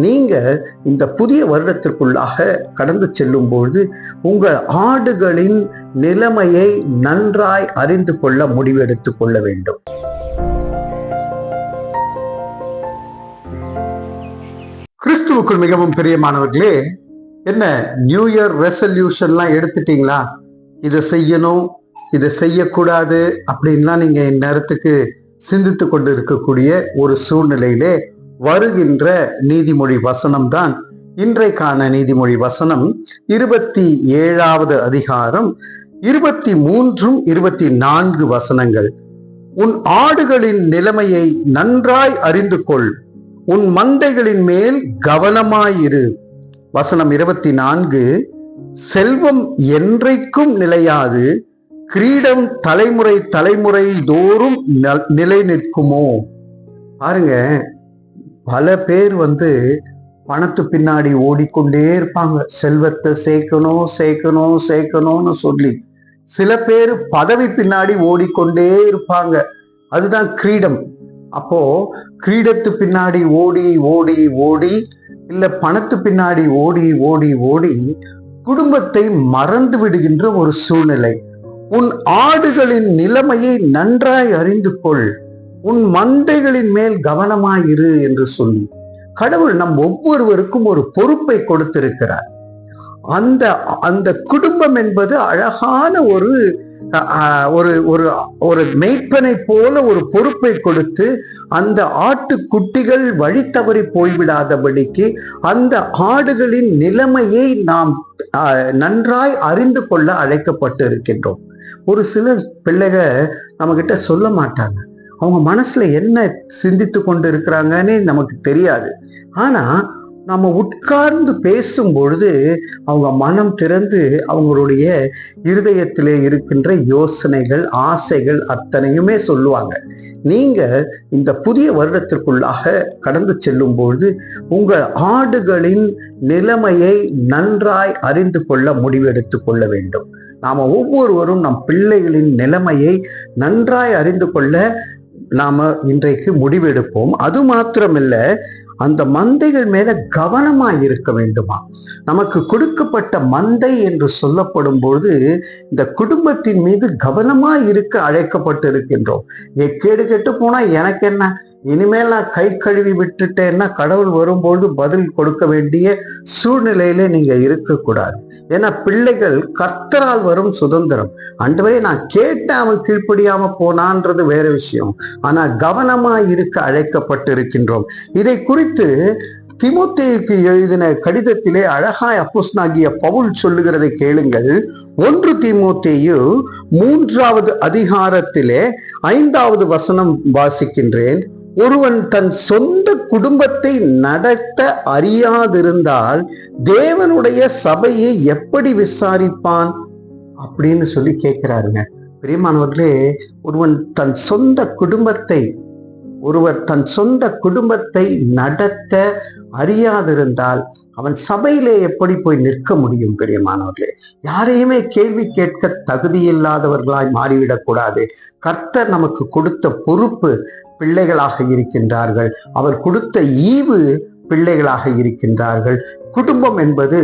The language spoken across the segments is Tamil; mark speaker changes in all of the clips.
Speaker 1: நீங்க இந்த புதிய வருடத்திற்குள்ளாக கடந்து செல்லும் பொழுது உங்கள் ஆடுகளின் நிலைமையை நன்றாய் அறிந்து கொள்ள முடிவெடுத்துக் கொள்ள வேண்டும். கிறிஸ்துவுக்குள் மிகவும் பிரியமானவர்களே என்ன நியூ இயர் ரெசல்யூஷன்லாம் எடுத்துட்டீங்களா? இதை செய்யணும் இதை செய்யக்கூடாது அப்படின்லாம் நீங்க இந்நேரத்துக்கு சிந்தித்து கொண்டு இருக்கக்கூடிய ஒரு சூழ்நிலையிலே வருகின்ற நீதிமொழி வசனம் தான் இன்றைக்கான நீதிமொழி வசனம் இருபத்தி ஏழாவது அதிகாரம் இருபத்தி மூன்றும் இருபத்தி நான்கு வசனங்கள். உன் ஆடுகளின் நிலைமையை நன்றாய் அறிந்து கொள். உன் மந்தைகளின் மேல் கவனமாயிரு. வசனம் இருபத்தி நான்கு செல்வம் என்றைக்கும் நிலையாது. கிரீடம் தலைமுறை தலைமுறை தோறும் நல்- நிலை நிற்குமோ பாருங்க பல பேர் வந்து பணத்து பின்னாடி ஓடிக்கொண்டே இருப்பாங்க. செல்வத்தை சேர்க்கணும் சேர்க்கணும் சேர்க்கணும்னு சொல்லி. சில பேர் பதவி பின்னாடி ஓடிக்கொண்டே இருப்பாங்க. அதுதான் கிரீடம். அப்போ கிரீடத்து பின்னாடி ஓடி ஓடி ஓடி இல்ல பணத்து பின்னாடி ஓடி ஓடி ஓடி குடும்பத்தை மறந்து விடுகின்ற ஒரு சூழ்நிலை. உன் ஆடுகளின் நிலைமையை நன்றாய் அறிந்து கொள். உன் மந்தைகளின் மேல் கவனமாயிரு என்று சொல்லி கடவுள் நம் ஒவ்வொருவருக்கும் ஒரு பொறுப்பை கொடுத்திருக்கிறார். அந்த அந்த குடும்பம் என்பது அழகான ஒரு ஒரு ஒரு ஒரு மெய்ப்பனை போல ஒரு பொறுப்பை கொடுத்து அந்த ஆட்டுக்குட்டிகள் வழி தவறி போய்விடாதபடிக்கு அந்த ஆடுகளின் நிலைமையை நாம் நன்றாய் அறிந்து கொள்ள அழைக்கப்பட்டு இருக்கின்றோம் ஒரு சில பிள்ளைக நம்ம கிட்ட சொல்ல மாட்டாங்க. அவங்க மனசுல என்ன சிந்தித்து கொண்டு இருக்கிறாங்கன்னே நமக்கு தெரியாது. ஆனா நம்ம உட்கார்ந்து பேசும் பொழுது அவங்க மனம் திறந்து அவங்களுடைய இருதயத்திலே இருக்கின்ற யோசனைகள் ஆசைகள் அத்தனையுமே சொல்லுவாங்க. நீங்க இந்த புதிய வருடத்திற்குள்ளாக கடந்து செல்லும் பொழுது உங்கள் ஆடுகளின் நிலைமையை நன்றாய் அறிந்து கொள்ள முடிவெடுத்து கொள்ள வேண்டும். நாம ஒவ்வொருவரும் நம் பிள்ளைகளின் நிலைமையை நன்றாய் அறிந்து கொள்ள நாம இன்றைக்கு முடிவெடுப்போம். அது மாத்திரமில்ல அந்த மந்தைகள் மேல கவனமா இருக்க வேண்டுமா? நமக்கு கொடுக்கப்பட்ட மந்தை என்று சொல்லப்படும் பொழுது இந்த குடும்பத்தின் மீது கவனமா இருக்க அழைக்கப்பட்டு இருக்கின்றோம் எக்கேடு கெட்டு போனா எனக்கு என்ன? இனிமேல் நான் கை கழுவி விட்டுட்டேன்னா கடவுள் வரும்பொழுது பதில் கொடுக்க வேண்டிய சூழ்நிலையிலே நீங்க இருக்கக்கூடாது. ஏன்னா பிள்ளைகள் கர்த்தரால் வரும் சுதந்திரம். அன்றுவரை நான் கேட்டு அவன் கீழ்ப்படியாம போனான்றது வேற விஷயம். ஆனா கவனமா இருக்க அழைக்கப்பட்டு இருக்கின்றோம் இதை குறித்து திமுத்தேயுக்கு எழுதின கடிதத்திலே அழகாய் அப்போஸ்தலனாகிய பவுல் சொல்லுகிறதை கேளுங்கள். ஒன்று திமுத்தேயு மூன்றாவது அதிகாரத்திலே ஐந்தாவது வசனம் வாசிக்கின்றேன். ஒருவன் தன் சொந்த குடும்பத்தை நடத்த அறியாதிருந்தால் தேவனுடைய சபையை எப்படி விசாரிப்பான்? அப்படின்னு சொல்லி கேட்கிறாருங்க. பிரியமானவர்களே ஒருவன் தன் சொந்த குடும்பத்தை ஒருவர் தன் சொந்த குடும்பத்தை நடத்த அறியாதிருந்தால் அவன் சபையிலே எப்படி போய் நிற்க முடியும் பெரியமானவர்களே? யாரையுமே கேள்வி கேட்க தகுதியில்லாதவர்களாய் மாறிவிடக்கூடாது கர்த்தர் நமக்கு கொடுத்த பொறுப்பு பிள்ளைகளாக இருக்கின்றார்கள். அவர் கொடுத்த ஈவு பிள்ளைகளாக இருக்கின்றார்கள். குடும்பம் என்பது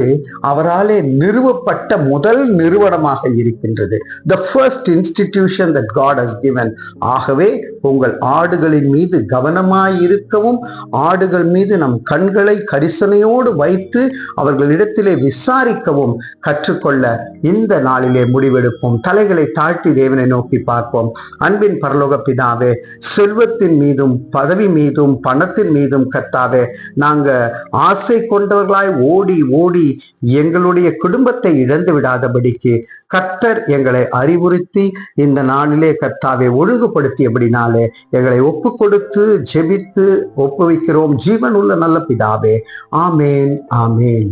Speaker 1: அவராலே நிறுவப்பட்ட முதல் நிறுவனமாக இருக்கின்றது. The first institution that God has given ஆகவே உங்கள் ஆடுகளின் மீது கவனமாயிருக்கவும் ஆடுகள் மீது நம் கண்களை கரிசனையோடு வைத்து அவர்களிடத்திலே விசாரிக்கவும் கற்றுக்கொள்ள இந்த நாளிலே முடிவெடுப்போம். தலைகளை தாழ்த்தி தேவனை நோக்கி பார்ப்போம். அன்பின் பரலோக பிதாவே செல்வத்தின் மீதும் பதவி மீதும் பணத்தின் மீதும் கத்தாவே நாங்க ஆசை கொண்டவர்களாய் ஓடி ஓடி எங்களுடைய குடும்பத்தை இழந்து விடாதபடிக்கு கர்த்தர் எங்களை அறிவுறுத்தி இந்த நாளிலே கர்த்தாவை ஒழுங்குபடுத்தியபடினாலே எங்களை ஒப்பு கொடுத்து ஜெபித்து ஒப்புவிக்கிறோம். ஜீவன் உள்ள நல்ல பிதாவே. ஆமேன் ஆமேன்.